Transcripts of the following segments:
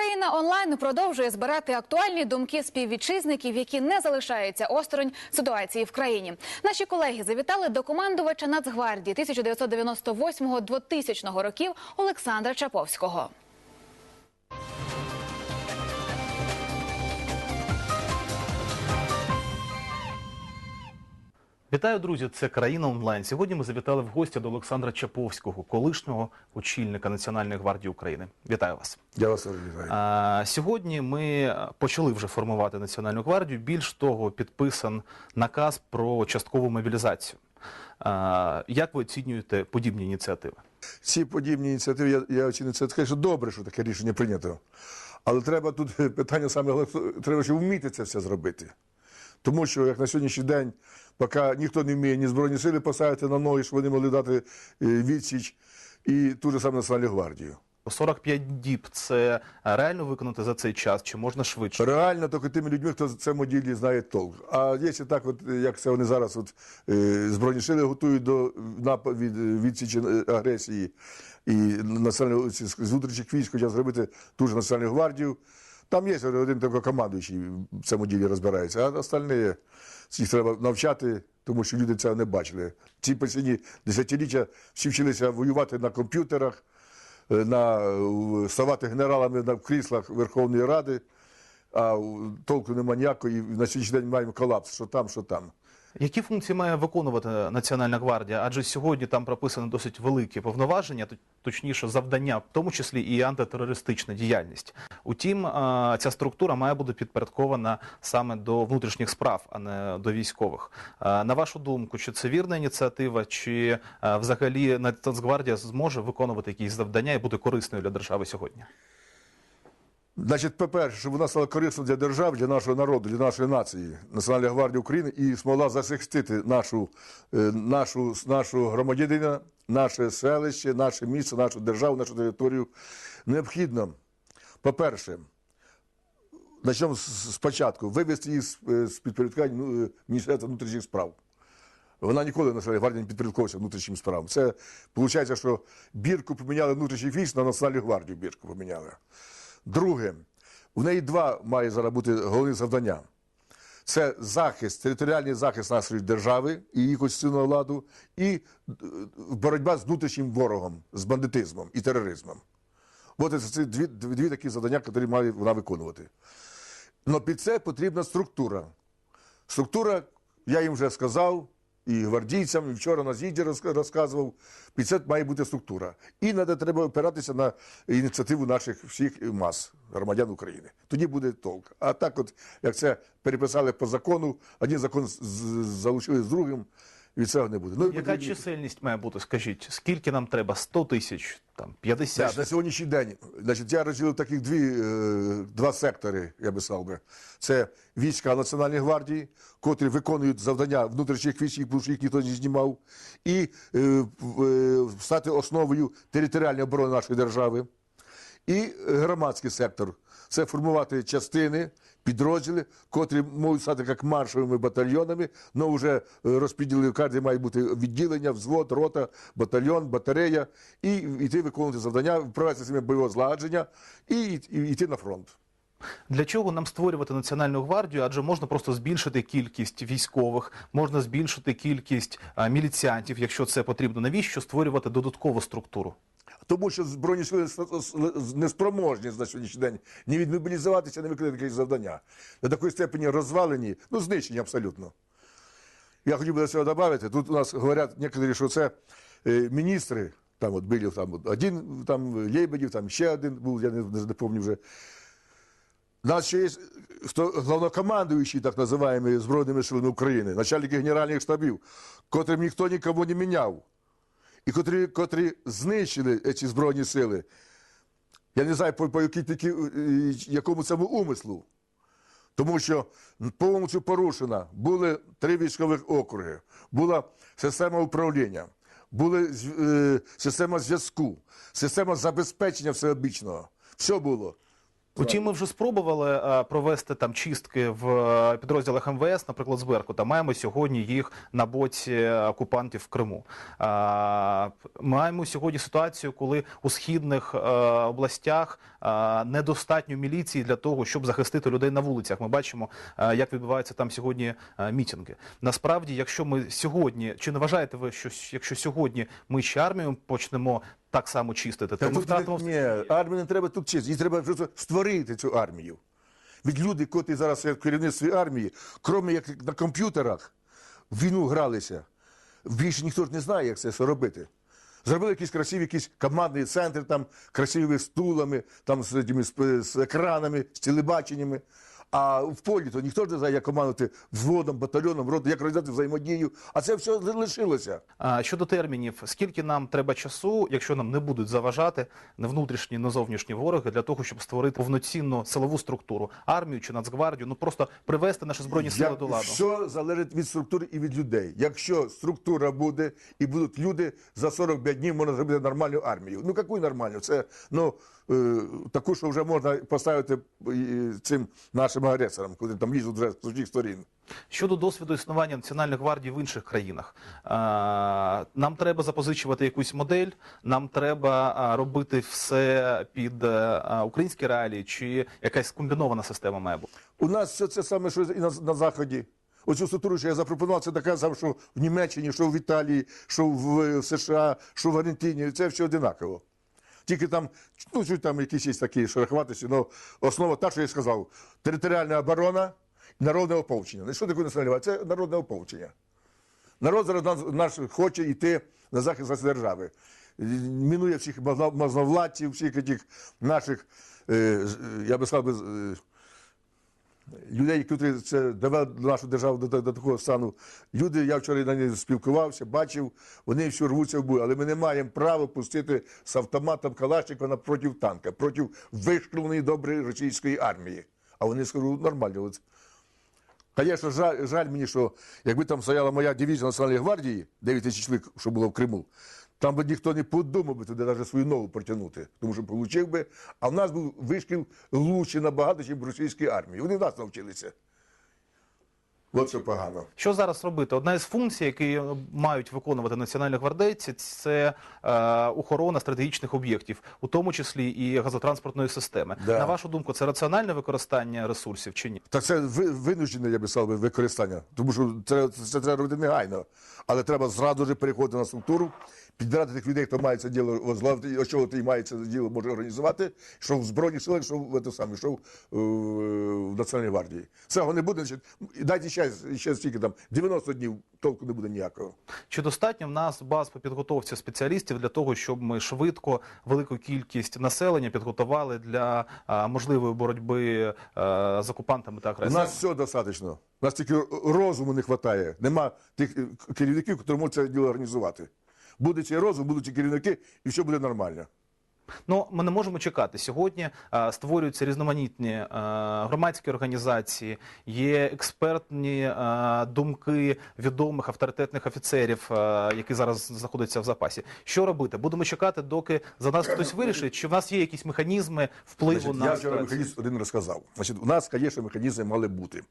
Україна онлайн продовжує збирати актуальні думки співвітчизників, які не залишаються осторонь ситуації в країні. Наші колеги завітали до командувача Нацгвардії 1998-2000 років Олександра Чаповського. Вітаю, друзі! Це країна онлайн. Сьогодні ми завітали в гості до Олександра Чаповського, колишнього очільника Національної гвардії України. Вітаю вас. Я вас вітаю. Сьогодні ми почали вже формувати Національну гвардію. Більш того, підписан наказ про часткову мобілізацію. А, як ви оцінюєте подібні ініціативи? Ці подібні ініціативи, я, я оцінюю це таке, що добре, що таке рішення прийнято. Але треба тут питання саме треба ще вміти це все зробити. Тому що, як на сьогоднішній день, поки ніхто не вміє ні Збройні сили поставити на ноги, щоб вони могли дати е, відсіч, і ту же саме Національну гвардію. 45 діб це реально виконати за цей час, чи можна швидше? Реально тільки тими людьми, хто в цьому ділі знає толк. А якщо так, от, як це вони зараз от, е, Збройні сили готують до від, відсічі е, агресії і національного ці з внутрішніх військ хочуть зробити ту ж Національну гвардію. Там є один тільки командуючий в цьому ділі розбирається, а остальні їх треба навчати, тому що люди цього не бачили. Ці постійні десятиліття всі вчилися воювати на комп'ютерах, е, на ставати генералами на кріслах Верховної Ради, а толку нема ніякої. і На сьогоднішній день маємо колапс, що там, що там. Які функції має виконувати Національна гвардія? Адже сьогодні там прописано досить великі повноваження, точніше завдання, в тому числі і антитерористична діяльність. Утім, ця структура має бути підпорядкована саме до внутрішніх справ, а не до військових. На вашу думку, чи це вірна ініціатива, чи взагалі Нацгвардія зможе виконувати якісь завдання і бути корисною для держави сьогодні? Значить, по-перше, щоб вона стала корисною для держави, для нашого народу, для нашої нації, Національна гвардія України і змогла захистити нашу, е, нашу, нашу громадянина, наше селище, наше місто, нашу державу, нашу територію. Необхідно, по-перше, почнемо спочатку, вивести її з, е, підпорядкування ну, е, Міністерства внутрішніх справ. Вона ніколи Національна гвардія не підпорядковувалася внутрішнім справам. Це виходить, що бірку поміняли внутрішніх військ на Національну гвардію бірку поміняли. Друге, в неї два має зараз бути головні завдання. Це захист, територіальний захист нашої держави і її конституційного ладу, і е, боротьба з внутрішнім ворогом, з бандитизмом і тероризмом. От це дві, дві такі завдання, які має вона виконувати. Але під це потрібна структура. Структура, я їм вже сказав, і гвардійцям, і вчора на з'їзді розказував, під це має бути структура. І надо, треба опиратися на ініціативу наших всіх мас, громадян України. Тоді буде толк. А так, от, як це переписали по закону, один закон залучили з другим, від цього не буде. Ну, Яка потрібні- чисельність має бути? Скажіть, скільки нам треба? 100 тисяч, там 50? Так, на сьогоднішній день, значить, я розділив таких дві, е, два сектори, я би сказав би. Це війська Національної гвардії, котрі виконують завдання внутрішніх військ, тому що їх ніхто не знімав, і е, е, стати основою територіальної оборони нашої держави. І громадський сектор це формувати частини, підрозділи, котрі можуть стати як маршовими батальйонами, але вже е, розподілили, кожен має бути відділення, взвод, рота, батальйон, батарея, і йти виконувати завдання, провести себе бойове злагодження і, йти на фронт. Для чого нам створювати національну гвардію? Адже можна просто збільшити кількість військових, можна збільшити кількість а, міліціантів, якщо це потрібно. Навіщо створювати додаткову структуру? Тому що Збройні сили неспроможні на сьогоднішній день ні відмобілізуватися, ні виконати якісь завдання. До такої степені розвалені, ну знищені абсолютно. Я хотів би до цього додати. Тут у нас говорять некоторі, що це е, міністри, там от Билів, там от один, там Лєбедів, там ще один був, я не, не, пам'ятаю вже. У нас ще є хто главнокомандуючий, так називаємо Збройними силами України, начальники генеральних штабів, котрим ніхто нікому не міняв і котрі, котрі знищили ці збройні сили. Я не знаю, по, по такі, е, якому цьому умислу. Тому що повністю порушена були три військових округи, була система управління, була е, система зв'язку, система забезпечення всеобічного. Все було. Утім, ми вже спробували е, провести там чистки в е, підрозділах МВС, наприклад, з Беркута. Маємо сьогодні їх на боці окупантів в Криму. Е, Маємо сьогодні ситуацію, коли у східних областях недостатньо міліції для того, щоб захистити людей на вулицях. Ми бачимо, е, як відбуваються там сьогодні е, мітинги. Насправді, якщо ми сьогодні, чи не вважаєте ви, що якщо сьогодні ми ще армію почнемо так само чистити, то Та ми тут втратимо не, ні, армію не треба тут чистити, їй треба просто створити цю армію. Від люди, котрі зараз в керівництві армії, крім як на комп'ютерах, в війну гралися, більше ніхто ж не знає, як це все робити. Зробили якісь красиві, якісь командні центр, там красиві стулами, там з, з, з екранами, з телебаченнями. А в полі то ніхто ж не знає, як командувати взводом, батальйоном, ротою, як роздати взаємодію. А це все лишилося. А, Щодо термінів, скільки нам треба часу, якщо нам не будуть заважати не внутрішні, не зовнішні вороги, для того, щоб створити повноцінну силову структуру, армію чи нацгвардію, ну просто привести наші збройні сили до ладу. Все залежить від структури і від людей. Якщо структура буде і будуть люди, за 45 днів можна зробити нормальну армію. Ну, яку нормальну? Це ну, таку, що вже можна поставити е, цим нашим агресорам, коли там лізуть вже з усіх сторін. Щодо досвіду існування національних гвардій в інших країнах, нам треба запозичувати якусь модель, нам треба робити все під е, українські реалії, чи якась комбінована система має бути. У нас все це саме, що і на, на Заході. Оцю структуру, що я запропонував, це саме, що в Німеччині, що в Італії, що в, в США, що в Аргентині. Це все одинаково. Тільки там, ну, чуть там якісь є такі шероховатості, але основа та, що я сказав, територіальна оборона, народне ополчення. Ну, Що таке національне? Це народне ополчення. Народ зараз наш, хоче йти на захист держави. Мінує всіх мазно- мазновладців, всіх наших, е, я би сказав, е, людей, які це довели нашу державу до, до, до такого стану. Люди, я вчора на них спілкувався, бачив, вони всі рвуться в бой, але ми не маємо права пустити з автоматом Калашникова проти танка, проти вишколеної доброї російської армії. А вони скажу нормально. Звісно, жаль, жаль мені, що якби там стояла моя дивізія Національної гвардії, 9 тисяч чоловік, що було в Криму, там би ніхто не подумав би туди навіть свою ногу протягнути, тому що получив би. А в нас був вишкіл лучше набагато, ніж в російській армії. Вони в нас навчилися. От що погано. Що зараз робити? Одна із функцій, які мають виконувати національні гвардейці, це е, охорона стратегічних об'єктів, у тому числі і газотранспортної системи. Да. На вашу думку, це раціональне використання ресурсів чи ні? Так це ви- винуждене, я би сказав, використання. Тому що це, це треба робити негайно. Але треба зразу ж переходити на структуру, підбирати тих людей, хто має це діло возглавити, і має це діло може організувати, що в Збройних силах, що в, те саме, що в, е, в Національній гвардії. Цього не буде, значить, дайте ще, ще стільки там, 90 днів толку не буде ніякого. Чи достатньо в нас баз по підготовці спеціалістів для того, щоб ми швидко велику кількість населення підготували для можливої боротьби е, з окупантами та У нас все достатньо. У нас тільки розуму не вистачає. Нема тих е, керівників, які можуть це діло організувати. Буде цей розум, будуть ці керівники, і все буде нормально. Ну, ми не можемо чекати. Сьогодні е, створюються різноманітні е, громадські організації, є експертні е, думки відомих авторитетних офіцерів, які зараз знаходяться в запасі. Що робити? Будемо чекати, доки за нас хтось вирішить, чи в нас є якісь механізми впливу Значить, на я вчора механізм один розказав. Значить, у нас, звісно, механізми мали бути.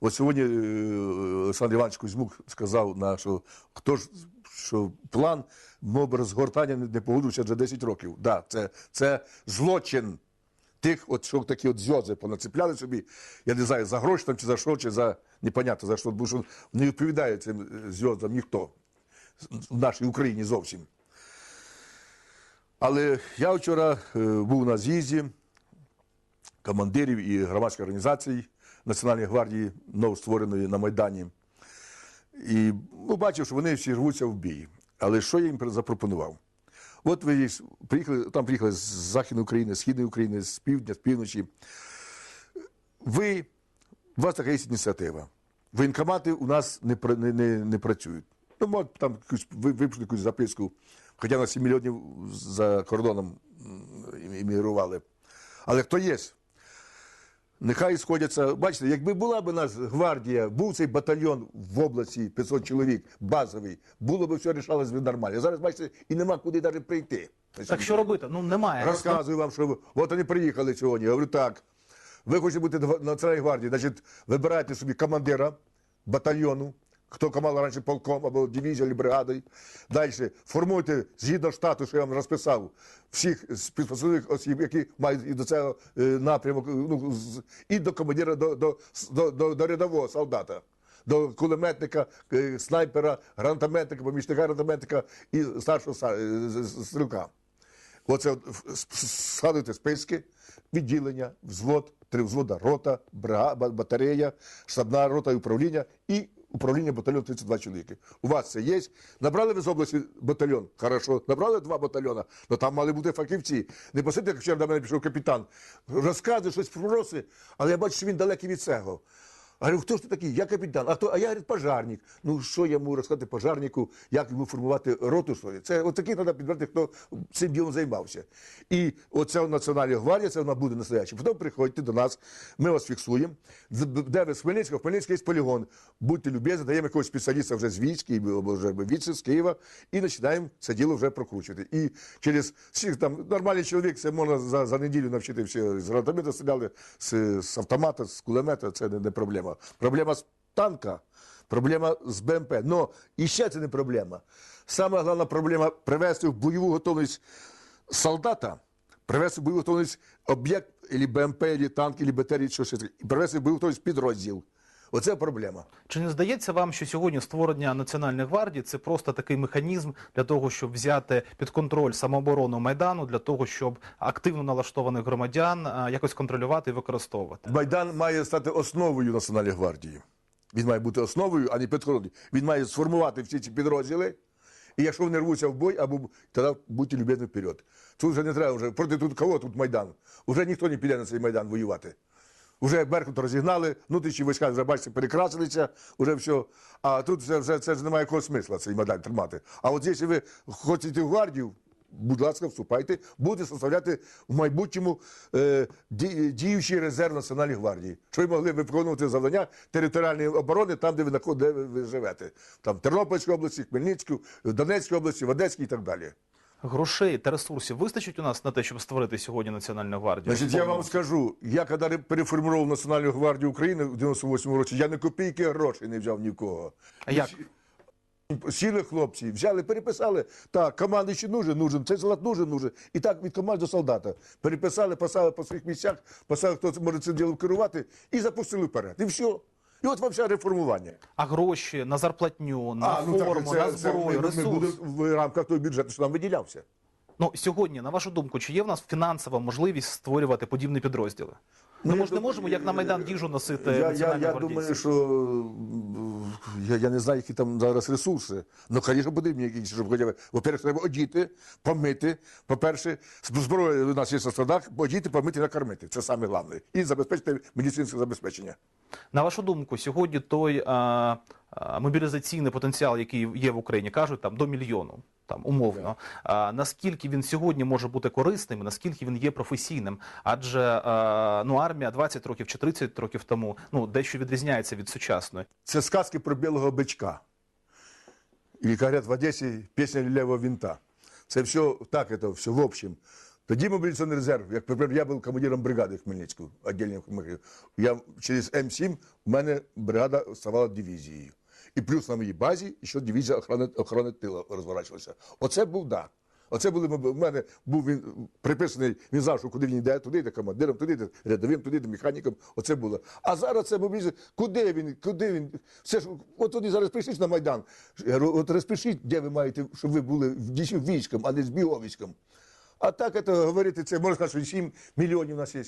От сьогодні Олександр Іванович Кузьмук сказав, на, що хто ж що план розгортання не, погодився вже 10 років. Да, це, це злочин тих, от, що такі от зйози понацепляли собі, я не знаю, за гроші там, чи за що, чи за непонятно за що, бо що не відповідає цим е, зйозам ніхто в нашій Україні зовсім. Але я вчора е, був на з'їзді командирів і громадських організацій Національної гвардії новоствореної на Майдані. І ну, бачив, що вони всі рвуться в бій. Але що я їм запропонував? От ви приїхали, там приїхали з Західної України, з Східної України, з півдня, з півночі. Ви, у вас така є ініціатива. Воєнкомати у нас не, не, не, не працюють. Ну, може, там якусь, ви- випишуть якусь записку, хоча на 7 мільйонів за кордоном іммігрували. Але хто є? Нехай сходяться. Бачите, якби була б у нас гвардія, був цей батальйон в області 500 чоловік, базовий, було б все рішалось би нормально. Зараз, бачите, і нема куди навіть прийти. Так що робити? Ну немає. Розказую вам, що ви- от вони приїхали сьогодні. Я говорю, так. Ви хочете бути на Національній гвардії, значить, вибирайте собі командира батальйону, хто командував раніше полком або дивізією, або бригадою. Далі формуйте згідно штату, що я вам розписав, всіх спецпосадових осіб, які мають і до цього е, напрямок, ну, і до командира, до, до, до, до, до рядового солдата. До кулеметника, е, снайпера, гранатометника, помічника гранатометника і старшого е, стрілка. Оце от в- с- с- згадуйте списки, відділення, взвод, три взвода, рота, бригада, батарея, штабна рота і управління і управління батальйону 32 чоловіки. У вас це є. Набрали ви з області батальйон? Хорошо. Набрали два батальйона, але там мали бути фахівці. Не посидіть, як вчора до мене пішов капітан, розказує щось просить, але я бачу, що він далекий від цього. Говорю, хто ж ти такий? Я капітан. А хто? А я говорить, пожарник. Ну що я можу розказати пожарнику, як йому формувати роту свою? Це от такий треба підбирати, хто цим ділом займався. І оця Національна гвардія, це вона буде настояща. Потім приходьте до нас, ми вас фіксуємо. Де ви з Хмельницького? В Хмельницький є полігон. Будьте любезні, даємо якогось спеціаліста вже з військ, або вже віце з Києва, і починаємо це діло вже прокручувати. І через всіх там нормальний чоловік, це можна за, за неділю навчити все. З гранатомета стріляли, з, з автомата, з кулемета, це не, не проблема. Проблема з танка, проблема з БМП. Но і ще це не проблема. Саме головна проблема привести в бойову готовність солдата, привести в бойову готовність об'єкт, або БМП, або танк, або БТР, що ще і привести в бойову готовність підрозділ. Оце проблема. Чи не здається вам, що сьогодні створення Національної гвардії це просто такий механізм для того, щоб взяти під контроль самооборону майдану, для того, щоб активно налаштованих громадян якось контролювати і використовувати? Майдан має стати основою Національної гвардії. Він має бути основою, а не підходом. Він має сформувати всі ці підрозділи. І якщо вони рвуться в бой, або тоді будьте любезні вперед. Тут вже не треба вже. Проти тут кого тут Майдан? Уже ніхто не піде на цей Майдан воювати. Уже Беркут розігнали, внутрішні війська вже бачите, перекрасилися, вже все. А тут вже, вже це ж немає якого смисла цей Майдан тримати. А от якщо ви хочете в гвардію, будь ласка, вступайте, будете составляти в майбутньому е, діючий резерв Національної гвардії. Що ви могли виконувати завдання територіальної оборони там, де ви, де ви, живете. Там в Тернопільській області, Хмельницькій, Донецькій області, в Одеській і так далі. Грошей та ресурсів вистачить у нас на те, щоб створити сьогодні Національну гвардію? Значить, я вам скажу, я коли переформував Національну гвардію України в 98 році, я не копійки грошей не взяв ні в кого. А як? Сіли хлопці, взяли, переписали. Так, команди ще нужен, нужен, цей солдат нужен, нужен. І так від команди до солдата. Переписали, поставили по своїх місцях, поставили, хто може це діло керувати, і запустили вперед. І все. І от вам ще реформування. А гроші на зарплатню, на форму, на зброю, ми, ми ресурс. будемо в рамках того бюджету, що нам виділявся. Ну сьогодні, на вашу думку, чи є в нас фінансова можливість створювати подібні підрозділи? Ну, ми ж не можемо як на майдан їжу носити Я, я, національні я думаю, що я, я не знаю, які там зараз ресурси. Ну, звісно, потрібні якісь, щоб хоча б, во-перше, треба одіти, помити. По-перше, зброя у нас є на складах, одіти, помити, накормити. Це саме головне. І забезпечити медицинське забезпечення. На вашу думку, сьогодні той а, мобілізаційний потенціал, який є в Україні, кажуть там до мільйону, там умовно. А, наскільки він сьогодні може бути корисним, наскільки він є професійним? Адже а, ну армія 20 років чи 30 років тому ну дещо відрізняється від сучасної. Це сказки про білого бичка. І говорять в Одесі пісня Лілевого винта. Це все так, це все в общем. Тоді мобілізаційний резерв, як, наприклад, я був командиром бригади Хмельницького, відділення Хмельницького. Я через М7 у мене бригада ставала дивізією. І плюс на моїй базі ще дивізія охорони, охорони тила розворачувалася. Оце був да. Оце були у мене був він приписаний, він знав, що куди він йде, туди йде командиром, туди йде рядовим, туди йде механіком. Оце було. А зараз це мобілізація. Куди він? Куди він? Все ж от туди зараз прийшли на Майдан. Я говорю, от розпишіть, де ви маєте, щоб ви були дійсно військом, а не з біговійськом. А так це говорити, це можна сказати, що 7 мільйонів у нас є.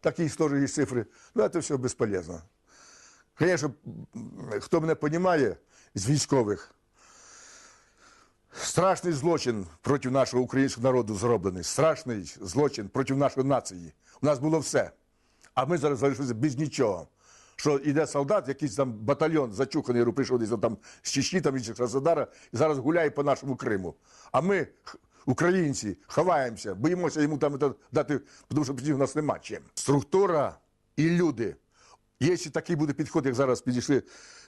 Такі є цифри. Ну, це все безполезно. Звісно, хто мене розуміє з військових, страшний злочин проти нашого українського народу зроблений. Страшний злочин проти нашої нації. У нас було все. А ми зараз залишилися без нічого. Що йде солдат, якийсь там батальйон зачуханий, прийшов десь там з Чечні, там інших Краснодара, і зараз гуляє по нашому Криму. А ми, українці, ховаємося, боїмося йому там дати, тому що в нас нема чим. Структура і люди. Якщо такий буде підход, як зараз підійшли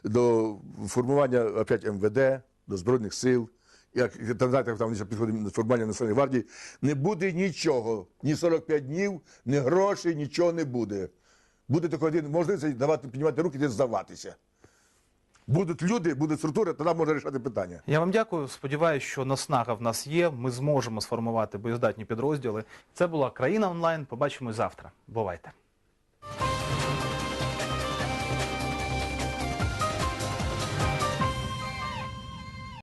до формування опять МВД, до Збройних сил, як там знаєте, там підходить формування національної гвардії, не буде нічого. Ні 45 днів, ні грошей, нічого не буде. Буде тільки один можливість давати піднімати руки і здаватися. Будуть люди, буде структура, тоді можна рішати питання. Я вам дякую. Сподіваюся, що наснага в нас є. Ми зможемо сформувати боєздатні підрозділи. Це була країна онлайн. Побачимось завтра. Бувайте.